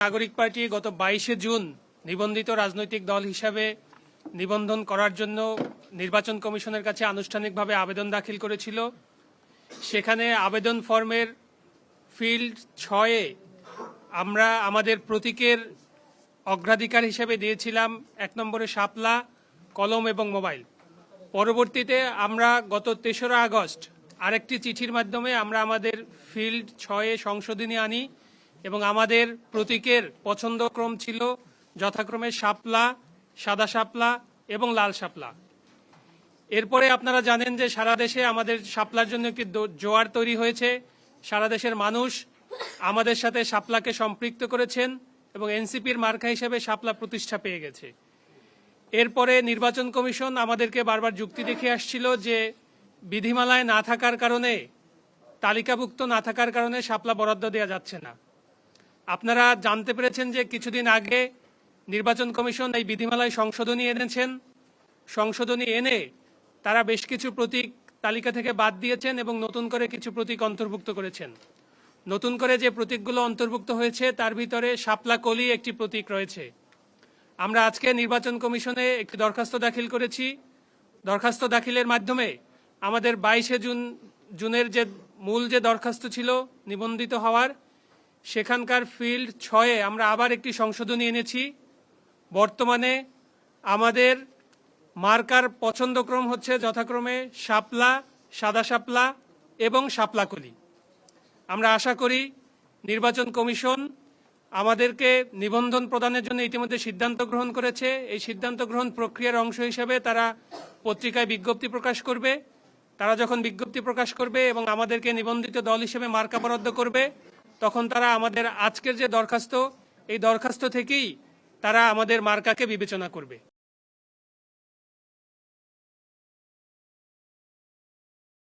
নাগরিক পার্টি গত বাইশে জুন নিবন্ধিত রাজনৈতিক দল হিসাবে নিবন্ধন করার জন্য নির্বাচন কমিশনের কাছে আনুষ্ঠানিকভাবে আবেদন দাখিল করেছিল। সেখানে আবেদন ফর্মের ফিল্ড ছয়ে আমরা আমাদের প্রতীকের অগ্রাধিকার হিসেবে দিয়েছিলাম এক নম্বরে শাপলা, কলম এবং মোবাইল। পরবর্তীতে আমরা গত তেসরা আগস্ট আরেকটি চিঠির মাধ্যমে আমরা আমাদের ফিল্ড ছয়ে সংশোধনী আনি। এবং আমাদের প্রতীকের পছন্দক্রম ছিল যথাক্রমে শাপলা, সাদা শাপলা এবং লাল শাপলা। এরপরে আপনারা জানেন যে সারা দেশে আমাদের শাপলার জন্য একটি জোয়ার তৈরি হয়েছে। সারা দেশের মানুষ আমাদের সাথে শাপলাকে সম্পৃক্ত করেছেন এবং এনসিপির মার্কা হিসেবে শাপলা প্রতিষ্ঠা পেয়ে গেছে। এরপরে নির্বাচন কমিশন আমাদেরকে বারবার যুক্তি দেখে আসছিল যে বিধিমালায় না থাকার কারণে, তালিকাভুক্ত না থাকার কারণে শাপলা বরাদ্দ দেওয়া যাচ্ছে না। আপনারা জানতে পেরেছেন যে কিছুদিন আগে নির্বাচন কমিশন এই বিধিমালায় সংশোধনী এনেছেন। সংশোধনী এনে তারা বেশ কিছু প্রতীক তালিকা থেকে বাদ দিয়েছেন এবং নতুন করে কিছু প্রতীক অন্তর্ভুক্ত করেছেন। নতুন করে যে প্রতীকগুলো অন্তর্ভুক্ত হয়েছে, তার ভিতরে শাপলা কলি একটি প্রতীক রয়েছে। আমরা আজকে নির্বাচন কমিশনে একটি দরখাস্ত দাখিল করেছি। দরখাস্ত দাখিলের মাধ্যমে আমাদের বাইশে জুন, জুনের যে মূল যে দরখাস্ত ছিল, নিবন্ধিত হওয়ার সেখানকার ফিল্ড ছয়ে আমরা আবার একটি সংশোধনী এনেছি। বর্তমানে আমাদের মার্কার পছন্দক্রম হচ্ছে যথাক্রমে শাপলা, সাদা শাপলা এবং শাপলাকলি। আমরা আশা করি নির্বাচন কমিশন আমাদেরকে নিবন্ধন প্রদানের জন্য ইতিমধ্যে সিদ্ধান্ত গ্রহণ করেছে। এই সিদ্ধান্ত গ্রহণ প্রক্রিয়ার অংশ হিসেবে তারা পত্রিকায় বিজ্ঞপ্তি প্রকাশ করবে। তারা যখন বিজ্ঞপ্তি প্রকাশ করবে এবং আমাদেরকে নিবন্ধিত দল হিসেবে মার্কা বরাদ্দ করবে তখন তারা আমাদের আজকের যে দরখাস্ত এই দরখাস্ত থেকেই তারা আমাদের মার্কাকে বিবেচনা করবে।